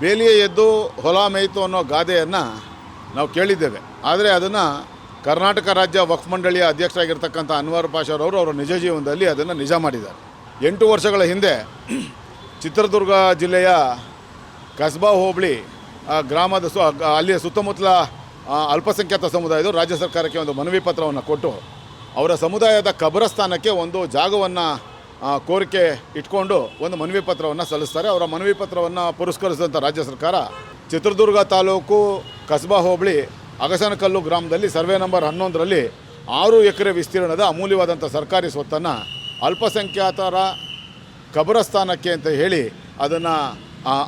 ಬೇಲಿಯೇ ಎದ್ದು ಹೊಲ ಮೇಯ್ತು ಅನ್ನೋ ಗಾದೆಯನ್ನು ನಾವು ಕೇಳಿದ್ದೇವೆ. ಆದರೆ ಅದನ್ನು ಕರ್ನಾಟಕ ರಾಜ್ಯ ವಕ್ಫ್ ಮಂಡಳಿಯ ಅಧ್ಯಕ್ಷರಾಗಿರ್ತಕ್ಕಂಥ ಅನ್ವರ್ ಪಾಷಾರವರು ಅವರ ನಿಜ ಜೀವನದಲ್ಲಿ ಅದನ್ನು ನಿಜ ಮಾಡಿದ್ದಾರೆ. ಎಂಟು ವರ್ಷಗಳ ಹಿಂದೆ ಚಿತ್ರದುರ್ಗ ಜಿಲ್ಲೆಯ ಕಸ್ಬಾ ಹೋಬಳಿ ಗ್ರಾಮದ ಸು ಅಲ್ಲಿಯ ಸುತ್ತಮುತ್ತಲ ಅಲ್ಪಸಂಖ್ಯಾತ ಸಮುದಾಯದವರು ರಾಜ್ಯ ಸರ್ಕಾರಕ್ಕೆ ಒಂದು ಮನವಿ ಪತ್ರವನ್ನು ಕೊಟ್ಟು ಅವರ ಸಮುದಾಯದ ಕಬರಸ್ಥಾನಕ್ಕೆ ಒಂದು ಜಾಗವನ್ನು ಕೋರಿಕೆ ಇಟ್ಕೊಂಡು ಒಂದು ಮನವಿ ಪತ್ರವನ್ನು ಸಲ್ಲಿಸ್ತಾರೆ. ಅವರ ಮನವಿ ಪತ್ರವನ್ನು ಪುರಸ್ಕರಿಸಿದಂಥ ರಾಜ್ಯ ಸರ್ಕಾರ ಚಿತ್ರದುರ್ಗ ತಾಲೂಕು ಕಸ್ಬಾ ಹೋಬಳಿ ಅಗಸನಕಲ್ಲು ಗ್ರಾಮದಲ್ಲಿ ಸರ್ವೆ ನಂಬರ್ ಹನ್ನೊಂದರಲ್ಲಿ ಆರು ಎಕರೆ ವಿಸ್ತೀರ್ಣದ ಅಮೂಲ್ಯವಾದಂಥ ಸರ್ಕಾರಿ ಸ್ವತ್ತನ್ನು ಅಲ್ಪಸಂಖ್ಯಾತರ ಕಬರಸ್ಥಾನಕ್ಕೆ ಅಂತ ಹೇಳಿ ಅದನ್ನು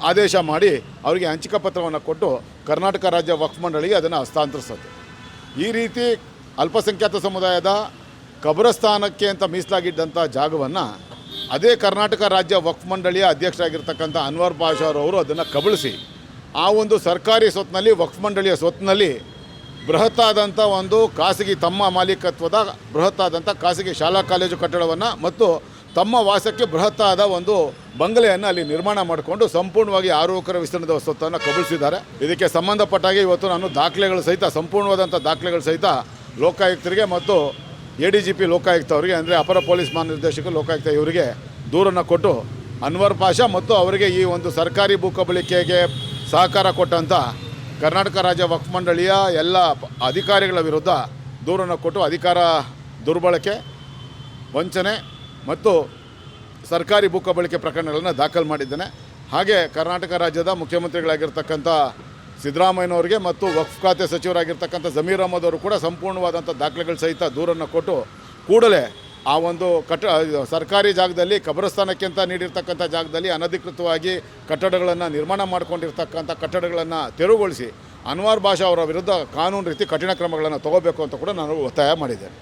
ಆದೇಶ ಮಾಡಿ ಅವರಿಗೆ ಹಂಚಿಕೆ ಪತ್ರವನ್ನು ಕೊಟ್ಟು ಕರ್ನಾಟಕ ರಾಜ್ಯ ವಕ್ಫ್ ಮಂಡಳಿಗೆ ಅದನ್ನು ಹಸ್ತಾಂತರಿಸುತ್ತೆ ಈ ರೀತಿ ಅಲ್ಪಸಂಖ್ಯಾತ ಸಮುದಾಯದ ಕಬರಸ್ಥಾನಕ್ಕೆ ಅಂತ ಮೀಸಲಾಗಿದ್ದಂಥ ಜಾಗವನ್ನು ಅದೇ ಕರ್ನಾಟಕ ರಾಜ್ಯ ವಕ್ಫ್ ಮಂಡಳಿಯ ಅಧ್ಯಕ್ಷರಾಗಿರ್ತಕ್ಕಂಥ ಅನ್ವರ್ ಪಾಷಾರವರು ಅದನ್ನು ಕಬಳಿಸಿ, ಆ ಒಂದು ಸರ್ಕಾರಿ ಸ್ವತ್ತಿನಲ್ಲಿ ವಕ್ಫ್ ಮಂಡಳಿಯ ಸ್ವತ್ತಿನಲ್ಲಿ ಬೃಹತ್ತಾದಂಥ ಒಂದು ಖಾಸಗಿ ತಮ್ಮ ಮಾಲೀಕತ್ವದ, ಬೃಹತ್ತಾದಂಥ ಖಾಸಗಿ ಶಾಲಾ ಕಾಲೇಜು ಕಟ್ಟಡವನ್ನು ಮತ್ತು ತಮ್ಮ ವಾಸಕ್ಕೆ ಬೃಹತ್ತಾದ ಒಂದು ಬಂಗಲೆಯನ್ನು ಅಲ್ಲಿ ನಿರ್ಮಾಣ ಮಾಡಿಕೊಂಡು ಸಂಪೂರ್ಣವಾಗಿ ಆರು ವಿಸ್ತರಣದ ವಿಸ್ತೀರ್ಣದ ಸ್ವತ್ತನ್ನು ಕಬಳಿಸಿದ್ದಾರೆ. ಇದಕ್ಕೆ ಸಂಬಂಧಪಟ್ಟಾಗಿ ಇವತ್ತು ನಾನು ದಾಖಲೆಗಳು ಸಹಿತ, ಸಂಪೂರ್ಣವಾದಂಥ ದಾಖಲೆಗಳು ಸಹಿತ ಲೋಕಾಯುಕ್ತರಿಗೆ ಮತ್ತು A D G P Lokayukta ಅವರಿಗೆ ಅಂದರೆ ಅಪರ ಪೊಲೀಸ್ ಮಹಾನಿರ್ದೇಶಕ ಲೋಕಾಯುಕ್ತ ಇವರಿಗೆ ದೂರನ್ನು ಕೊಟ್ಟು ಅನ್ವರ್ ಪಾಷಾ ಮತ್ತು ಅವರಿಗೆ ಈ ಒಂದು ಸರ್ಕಾರಿ ಭೂ ಕಬಳಿಕೆಗೆ ಸಹಕಾರ ಕೊಟ್ಟಂಥ ಕರ್ನಾಟಕ ರಾಜ್ಯ ವಕ್ಫ್ ಮಂಡಳಿಯ ಎಲ್ಲ ಅಧಿಕಾರಿಗಳ ವಿರುದ್ಧ ದೂರನ್ನು ಕೊಟ್ಟು ಅಧಿಕಾರ ದುರ್ಬಳಕೆ, ವಂಚನೆ ಮತ್ತು ಸರ್ಕಾರಿ ಭೂ ಕಬಳಿಕೆ ಪ್ರಕರಣಗಳನ್ನು ದಾಖಲು ಮಾಡಿದ್ದೇನೆ. ಹಾಗೆ ಕರ್ನಾಟಕ ರಾಜ್ಯದ ಮುಖ್ಯಮಂತ್ರಿಗಳಾಗಿರ್ತಕ್ಕಂಥ ಸಿದ್ದರಾಮಯ್ಯನವರಿಗೆ ಮತ್ತು ವಕ್ಫ್ ಖಾತೆ ಸಚಿವರಾಗಿರ್ತಕ್ಕಂಥ ಜಮೀರ್ ಅಹಮದ್ ಅವರು ಕೂಡ ಸಂಪೂರ್ಣವಾದಂಥ ದಾಖಲೆಗಳ ಸಹಿತ ದೂರನ್ನು ಕೊಟ್ಟು ಕೂಡಲೇ ಆ ಒಂದು ಕಟ್ಟ ಸರ್ಕಾರಿ ಜಾಗದಲ್ಲಿ ಕಬರಸ್ಥಾನಕ್ಕೆ ಅಂತ ನೀಡಿರ್ತಕ್ಕಂಥ ಜಾಗದಲ್ಲಿ ಅನಧಿಕೃತವಾಗಿ ಕಟ್ಟಡಗಳನ್ನು ನಿರ್ಮಾಣ ಮಾಡಿಕೊಂಡಿರ್ತಕ್ಕಂಥ ಕಟ್ಟಡಗಳನ್ನು ತೆರವುಗೊಳಿಸಿ ಅನ್ವಾರ್ ಭಾಷಾ ಅವರ ವಿರುದ್ಧ ಕಾನೂನು ರೀತಿ ಕಠಿಣ ಕ್ರಮಗಳನ್ನು ತಗೋಬೇಕು ಅಂತ ಕೂಡ ನಾನು ಒತ್ತಾಯ ಮಾಡಿದ್ದೇನೆ.